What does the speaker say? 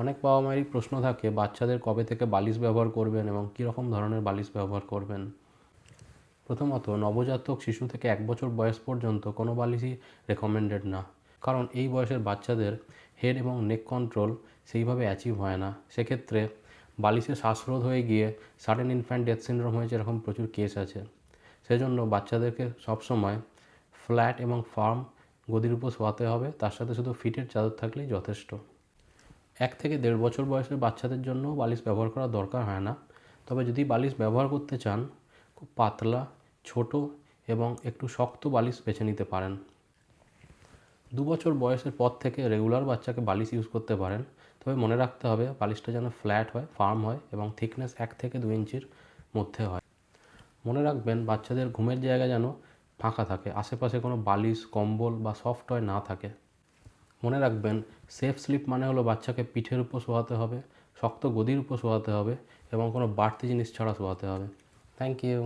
অনেক বাবা মায়েরই প্রশ্ন থাকে, বাচ্চাদের কবে থেকে বালিশ ব্যবহার করবেন এবং কীরকম ধরনের বালিশ ব্যবহার করবেন? প্রথমত, নবজাতক শিশু থেকে এক বছর বয়স পর্যন্ত কোনো বালিশই রেকমেন্ডেড না। কারণ এই বয়সের বাচ্চাদের হেড এবং নেক কন্ট্রোল সেইভাবে অ্যাচিভ হয় না। সেক্ষেত্রে বালিশে শ্বাসরোধ হয়ে গিয়ে সাডেন ইনফ্যান্ট ডেথ সিন্ড্রোম হয়েছে এরকম প্রচুর কেস আছে, সেজন্য বাচ্চাদেরকে সবসময় ফ্ল্যাট এবং ফার্ম গদির উপর শোয়াতে হবে। তার সাথে শুধু ফিটের চাদর থাকলেই যথেষ্ট। এক থেকে দেড় বছর বয়সের বাচ্চাদের জন্য বালিশ ব্যবহার করা দরকার হয় না। তবে যদি বালিশ ব্যবহার করতে চান, খুব পাতলা, ছোট এবং একটু শক্ত বালিশ বেছে নিতে পারেন। দু বছর বয়সের পর থেকে রেগুলার বাচ্চাকে বালিশ ইউজ করতে পারেন। তবে মনে রাখতে হবে, বালিশটা যেন ফ্ল্যাট হয়, ফার্ম হয় এবং থিকনেস এক থেকে দু ইঞ্চির মধ্যে হয়। মনে রাখবেন, বাচ্চাদের ঘুমের জায়গা যেন ফাঁকা থাকে, আশেপাশে কোনো বালিশ, কম্বল বা সফট টয় না থাকে। মনে রাখবেন সেফ স্লিপ মানে হলো বাচ্চাকে পিঠের উপর শোয়াতে হবে, শক্ত গদির উপর শোয়াতে হবে এবং কোনো বাড়তি জিনিস ছাড়া শোয়াতে হবে। Thank you